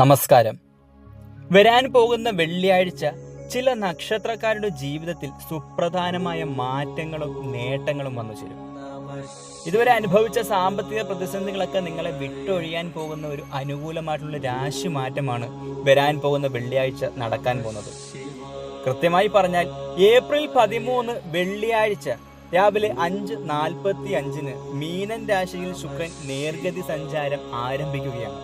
നമസ്കാരം. വരാൻ പോകുന്ന വെള്ളിയാഴ്ച ചില നക്ഷത്രക്കാരുടെ ജീവിതത്തിൽ സുപ്രധാനമായ മാറ്റങ്ങളും നേട്ടങ്ങളും വന്നു ചേരും. ഇതുവരെ അനുഭവിച്ച സാമ്പത്തിക പ്രതിസന്ധികളൊക്കെ നിങ്ങളെ വിട്ടൊഴിയാൻ പോകുന്ന ഒരു അനുകൂലമായിട്ടുള്ള രാശി മാറ്റമാണ് വരാൻ പോകുന്ന വെള്ളിയാഴ്ച നടക്കാൻ പോകുന്നത്. കൃത്യമായി പറഞ്ഞാൽ ഏപ്രിൽ പതിമൂന്ന് വെള്ളിയാഴ്ച രാവിലെ അഞ്ച് നാൽപ്പത്തി അഞ്ചിന് മീനൻ രാശിയിൽ ശുക്രൻ നേർഗതി സഞ്ചാരം ആരംഭിക്കുകയാണ്.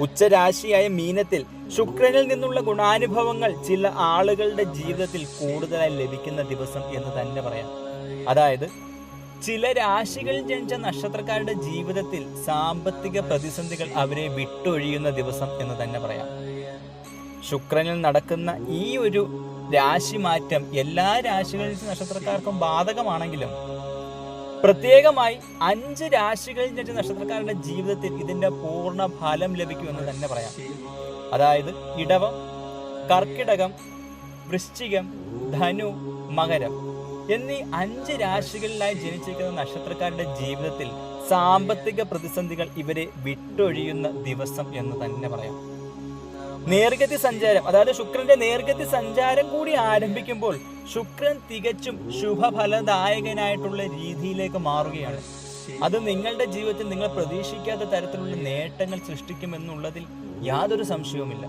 ഉച്ചരാശിയായ മീനത്തിൽ ശുക്രനിൽ നിന്നുള്ള ഗുണാനുഭവങ്ങൾ ചില ആളുകളുടെ ജീവിതത്തിൽ കൂടുതലായി ലഭിക്കുന്ന ദിവസം എന്ന് തന്നെ പറയാം. അതായത് ചില രാശികളിൽ ജനിച്ച നക്ഷത്രക്കാരുടെ ജീവിതത്തിൽ സാമ്പത്തിക പ്രതിസന്ധികൾ അവരെ വിട്ടൊഴിയുന്ന ദിവസം എന്ന് തന്നെ പറയാം. ശുക്രനിൽ നടക്കുന്ന ഈ ഒരു രാശി മാറ്റം എല്ലാ രാശികളിൽ നക്ഷത്രക്കാർക്കും ബാധകമാണെങ്കിലും പ്രത്യേകമായി അഞ്ച് രാശികളിൽ ജനിച്ച നക്ഷത്രക്കാരുടെ ജീവിതത്തിൽ ഇതിന്റെ പൂർണ ഫലം ലഭിക്കുമെന്ന് തന്നെ പറയാം. അതായത് ഇടവം കർക്കിടകം വൃശ്ചികം ധനു മകരം എന്നീ അഞ്ച് രാശികളിലായി ജനിച്ചിരിക്കുന്ന നക്ഷത്രക്കാരുടെ ജീവിതത്തിൽ സാമ്പത്തിക പ്രതിസന്ധികൾ ഇവരെ വിട്ടൊഴിയുന്ന ദിവസം എന്ന് തന്നെ പറയാം. നേർഗതി സഞ്ചാരം. അതായത് ശുക്രന്റെ നേർഗതി സഞ്ചാരം കൂടി ആരംഭിക്കുമ്പോൾ ശുക്രൻ തികച്ചും ശുഭഫലദായകനായിട്ടുള്ള രീതിയിലേക്ക് മാറുകയാണ്. അത് നിങ്ങളുടെ ജീവിതത്തിൽ നിങ്ങൾ പ്രതീക്ഷിക്കാത്ത തരത്തിലുള്ള നേട്ടങ്ങൾ സൃഷ്ടിക്കുമെന്നുള്ളതിൽ യാതൊരു സംശയവുമില്ല.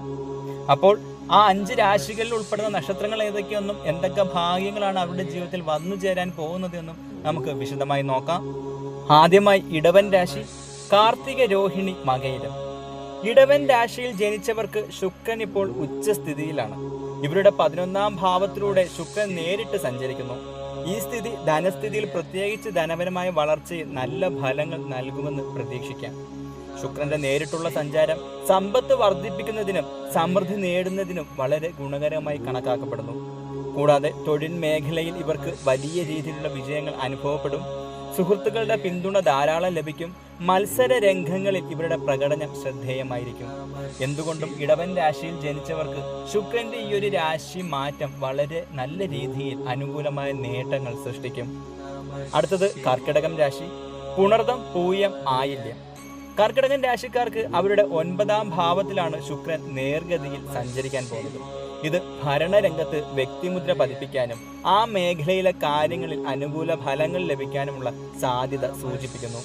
അപ്പോൾ ആ അഞ്ച് രാശികളിൽ ഉൾപ്പെടുന്ന നക്ഷത്രങ്ങൾ ഏതൊക്കെയെന്നും എന്തൊക്കെ ഭാഗ്യങ്ങളാണ് അവരുടെ ജീവിതത്തിൽ വന്നു ചേരാൻ പോകുന്നതെന്നും നമുക്ക് വിശദമായി നോക്കാം. ആദ്യമായി ഇടവൻ രാശി കാർത്തിക രോഹിണി മകയിരം. ഇടവൻ രാശിയിൽ ജനിച്ചവർക്ക് ശുക്രൻ ഇപ്പോൾ ഉച്ചസ്ഥിതിയിലാണ്. ഇവരുടെ പതിനൊന്നാം ഭാവത്തിലൂടെ ശുക്രൻ നേരിട്ട് സഞ്ചരിക്കുന്നു. ഈ സ്ഥിതി ധനസ്ഥിതിയിൽ പ്രത്യേകിച്ച് ധനപരമായ വളർച്ചയിൽ നല്ല ഫലങ്ങൾ നൽകുമെന്ന് പ്രതീക്ഷിക്കാം. ശുക്രന്റെ നേരിട്ടുള്ള സഞ്ചാരം സമ്പത്ത് വർദ്ധിപ്പിക്കുന്നതിനും സമൃദ്ധി നേടുന്നതിനും വളരെ ഗുണകരമായി കണക്കാക്കപ്പെടുന്നു. കൂടാതെ തൊഴിൽ മേഖലയിൽ ഇവർക്ക് വലിയ രീതിയിലുള്ള വിജയങ്ങൾ അനുഭവപ്പെടും. സുഹൃത്തുക്കളുടെ പിന്തുണ ധാരാളം ലഭിക്കും. മത്സര രംഗങ്ങളിൽ ഇവരുടെ പ്രകടനം ശ്രദ്ധേയമായിരിക്കും. എന്തുകൊണ്ടും ഇടവൻ രാശിയിൽ ജനിച്ചവർക്ക് ശുക്രന്റെ ഈ ഒരു രാശി മാറ്റം വളരെ നല്ല രീതിയിൽ അനുകൂലമായ നേട്ടങ്ങൾ സൃഷ്ടിക്കും. അടുത്തത് കർക്കിടകം രാശി. പുണർദം പൂയം ആയില്യം. കർക്കിടകൻ രാശിക്കാർക്ക് അവരുടെ ഒൻപതാം ഭാവത്തിലാണ് ശുക്രൻ നേർഗതിയിൽ സഞ്ചരിക്കാൻ പോകുന്നത്. ഇത് ഭരണരംഗത്ത് വ്യക്തിമുദ്ര പതിപ്പിക്കാനും ആ മേഖലയിലെ കാര്യങ്ങളിൽ അനുകൂല ഫലങ്ങൾ ലഭിക്കാനുമുള്ള സാധ്യത സൂചിപ്പിക്കുന്നു.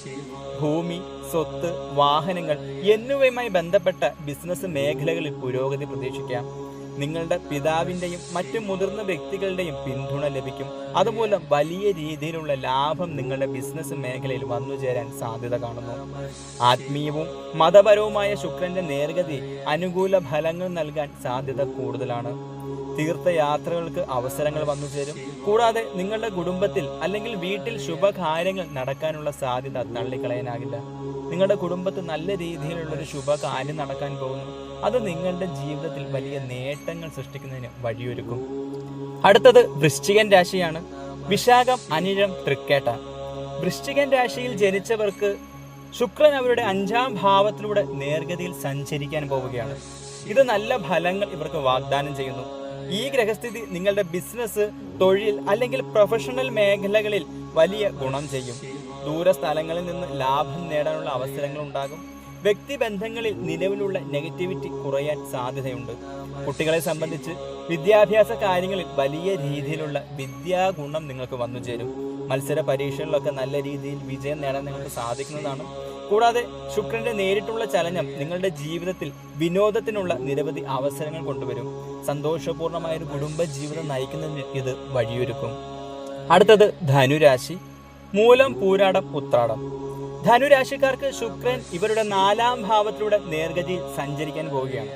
ഭൂമി സ്വത്ത് വാഹനങ്ങൾ എന്നിവയുമായി ബന്ധപ്പെട്ട ബിസിനസ് മേഖലകളിൽ പുരോഗതി പ്രതീക്ഷിക്കാം. നിങ്ങളുടെ പിതാവിന്റെയും മറ്റു മുതിർന്ന വ്യക്തികളുടെയും പിന്തുണ ലഭിക്കും. അതുപോലെ വലിയ രീതിയിലുള്ള ലാഭം നിങ്ങളുടെ ബിസിനസ് മേഖലയിൽ വന്നു ചേരാൻ സാധ്യത കാണുന്നു. ആത്മീയവും മതപരവുമായ ശുക്രന്റെ നേർഗതി അനുകൂല ഫലങ്ങൾ നൽകാൻ സാധ്യത കൂടുതലാണ്. തീർത്ഥയാത്രകൾക്ക് അവസരങ്ങൾ വന്നു ചേരും. കൂടാതെ നിങ്ങളുടെ കുടുംബത്തിൽ അല്ലെങ്കിൽ വീട്ടിൽ ശുഭകാര്യങ്ങൾ നടക്കാനുള്ള സാധ്യത തള്ളിക്കളയാനാകില്ല. നിങ്ങളുടെ കുടുംബത്തിൽ നല്ല രീതിയിലുള്ള ഒരു ശുഭകാര്യം നടക്കാൻ പോകുന്നു. അത് നിങ്ങളുടെ ജീവിതത്തിൽ വലിയ നേട്ടങ്ങൾ സൃഷ്ടിക്കുന്നതിന് വഴിയൊരുക്കും. അടുത്തത് വൃശ്ചികൻ രാശിയാണ്. വിശാഖം അനിഴം തൃക്കേട്ട. വൃശ്ചികൻ രാശിയിൽ ജനിച്ചവർക്ക് ശുക്രൻ അവരുടെ അഞ്ചാം ഭാവത്തിലൂടെ നേർഗതിയിൽ സഞ്ചരിക്കാൻ പോവുകയാണ്. ഇത് നല്ല ഫലങ്ങൾ ഇവർക്ക് വാഗ്ദാനം ചെയ്യുന്നു. ഈ ഗ്രഹസ്ഥിതി നിങ്ങളുടെ ബിസിനസ് തൊഴിൽ അല്ലെങ്കിൽ പ്രൊഫഷണൽ മേഖലകളിൽ വലിയ ഗുണം ചെയ്യും. ദൂര സ്ഥലങ്ങളിൽ നിന്ന് ലാഭം നേടാനുള്ള അവസരങ്ങൾ ഉണ്ടാകും. വ്യക്തിബന്ധങ്ങളിൽ നിലവിലുള്ള നെഗറ്റിവിറ്റി കുറയാൻ സാധ്യതയുണ്ട്. കുട്ടികളെ സംബന്ധിച്ച് വിദ്യാഭ്യാസ കാര്യങ്ങളിൽ വലിയ രീതിയിലുള്ള വിദ്യാഗുണം നിങ്ങൾക്ക് വന്നു ചേരും മത്സര പരീക്ഷകളിലൊക്കെ നല്ല രീതിയിൽ വിജയം നേടാൻ നിങ്ങൾക്ക് സാധിക്കുന്നതാണ്. കൂടാതെ ശുക്രന്റെ നേരിട്ടുള്ള ചലനം നിങ്ങളുടെ ജീവിതത്തിൽ വിനോദത്തിനുള്ള നിരവധി അവസരങ്ങൾ കൊണ്ടുവരും. സന്തോഷപൂർണമായ ഒരു കുടുംബ ജീവിതം നയിക്കുന്നതിന് ഇത് വഴിയൊരുക്കും. അടുത്തത് ധനുരാശി. മൂലം പൂരാടം ഉത്രാടം. ധനുരാശിക്കാർക്ക് ശുക്രൻ ഇവരുടെ നാലാം ഭാവത്തിലൂടെ നേർഗതിയിൽ സഞ്ചരിക്കാൻ പോവുകയാണ്.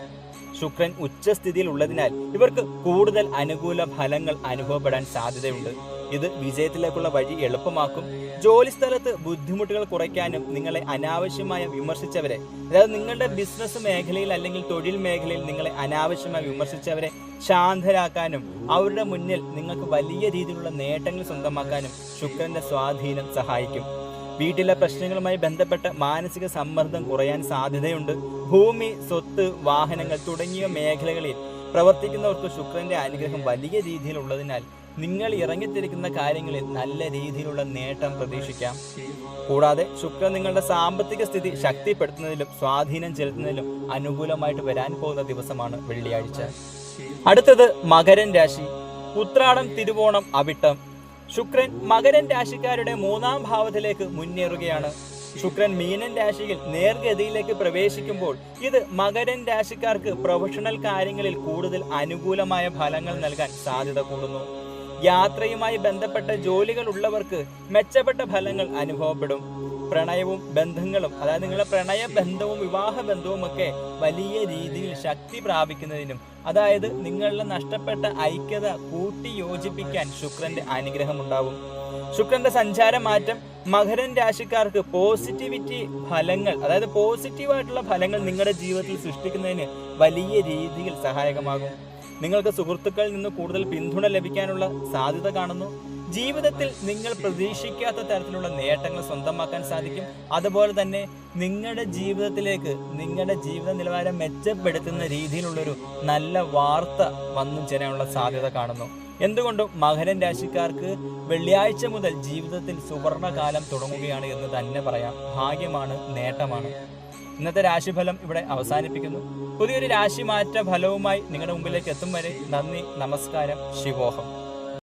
ശുക്രൻ ഉച്ചസ്ഥിതിയിൽ ഉള്ളതിനാൽ ഇവർക്ക് കൂടുതൽ അനുകൂല ഫലങ്ങൾ അനുഭവപ്പെടാൻ സാധ്യതയുണ്ട്. ഇത് വിജയത്തിലേക്കുള്ള വഴി എളുപ്പമാക്കും. ജോലി സ്ഥലത്ത് ബുദ്ധിമുട്ടുകൾ കുറയ്ക്കാനും നിങ്ങളെ അനാവശ്യമായി വിമർശിച്ചവരെ അതായത് നിങ്ങളുടെ ബിസിനസ് മേഖലയിൽ അല്ലെങ്കിൽ തൊഴിൽ മേഖലയിൽ നിങ്ങളെ അനാവശ്യമായി വിമർശിച്ചവരെ ശാന്തരാക്കാനും അവരുടെ മുന്നിൽ നിങ്ങൾക്ക് വലിയ രീതിയിലുള്ള നേട്ടങ്ങൾ സ്വന്തമാക്കാനും ശുക്രന്റെ സ്വാധീനം സഹായിക്കും. വീട്ടിലെ പ്രശ്നങ്ങളുമായി ബന്ധപ്പെട്ട മാനസിക സമ്മർദ്ദം കുറയാൻ സാധ്യതയുണ്ട്. ഭൂമി സ്വത്ത് വാഹനങ്ങൾ തുടങ്ങിയ മേഖലകളിൽ പ്രവർത്തിക്കുന്നവർക്ക് ശുക്രന്റെ അനുഗ്രഹം വലിയ രീതിയിൽ ഉള്ളതിനാൽ നിങ്ങൾ ഇറങ്ങിത്തിരിക്കുന്ന കാര്യങ്ങളിൽ നല്ല രീതിയിലുള്ള നേട്ടം പ്രതീക്ഷിക്കാം. കൂടാതെ ശുക്രൻ നിങ്ങളുടെ സാമ്പത്തിക സ്ഥിതി ശക്തിപ്പെടുത്തുന്നതിലും സ്വാധീനം ചെലുത്തുന്നതിലും അനുകൂലമായിട്ട് വരാൻ പോകുന്ന ദിവസമാണ് വെള്ളിയാഴ്ച. അടുത്തത് മകരൻ രാശി. ഉത്രാടം തിരുവോണം അവിട്ടം. ശുക്രൻ മകരൻ രാശിക്കാരുടെ മൂന്നാം ഭാവത്തിലേക്ക് മുന്നേറുകയാണ്. ശുക്രൻ മീനൻ രാശിയിൽ നേർഗതിയിലേക്ക് പ്രവേശിക്കുമ്പോൾ ഇത് മകരൻ രാശിക്കാർക്ക് പ്രൊഫഷണൽ കാര്യങ്ങളിൽ കൂടുതൽ അനുകൂലമായ ഫലങ്ങൾ നൽകാൻ സാധ്യത കൂടുന്നു. യാത്രയുമായി ബന്ധപ്പെട്ട ജോലികൾ ഉള്ളവർക്ക് മെച്ചപ്പെട്ട ഫലങ്ങൾ അനുഭവപ്പെടും. പ്രണയവും ബന്ധങ്ങളും അതായത് നിങ്ങളുടെ പ്രണയ ബന്ധവും വിവാഹ ബന്ധവും ഒക്കെ വലിയ രീതിയിൽ ശക്തി പ്രാപിക്കുന്നതിനും അതായത് നിങ്ങളുടെ നഷ്ടപ്പെട്ട ഐക്യത കൂട്ടി യോജിപ്പിക്കാൻ ശുക്രന്റെ അനുഗ്രഹം ഉണ്ടാവും. ശുക്രന്റെ സഞ്ചാരമാറ്റം മകരൻ രാശിക്കാർക്ക് പോസിറ്റിവിറ്റി ഫലങ്ങൾ അതായത് പോസിറ്റീവായിട്ടുള്ള ഫലങ്ങൾ നിങ്ങളുടെ ജീവിതത്തിൽ സൃഷ്ടിക്കുന്നതിന് വലിയ രീതിയിൽ സഹായകമാകും. നിങ്ങൾക്ക് സുഹൃത്തുക്കളിൽ നിന്ന് കൂടുതൽ പിന്തുണ ലഭിക്കാനുള്ള സാധ്യത കാണുന്നു. ജീവിതത്തിൽ നിങ്ങൾ പ്രതീക്ഷിക്കാത്ത തരത്തിലുള്ള നേട്ടങ്ങൾ സ്വന്തമാക്കാൻ സാധിക്കും. അതുപോലെ തന്നെ നിങ്ങളുടെ ജീവിതത്തിലേക്ക് നിങ്ങളുടെ ജീവിത നിലവാരം മെച്ചപ്പെടുത്തുന്ന രീതിയിലുള്ളൊരു നല്ല വാർത്ത വന്നു ചേരാനുള്ള സാധ്യത കാണുന്നു. എന്തുകൊണ്ടും മകരൻ രാശിക്കാർക്ക് വെള്ളിയാഴ്ച മുതൽ ജീവിതത്തിൽ സുവർണകാലം തുടങ്ങുകയാണ് എന്ന് തന്നെ പറയാം. ഭാഗ്യമാണ് നേട്ടമാണ്. ഇന്നത്തെ രാശിഫലം ഇവിടെ അവസാനിപ്പിക്കുന്നു. പുതിയൊരു രാശിമാറ്റ ഫലവുമായി നിങ്ങളുടെ മുമ്പിലേക്ക് എത്തും വരെ നന്ദി നമസ്കാരം ശിവോഹം.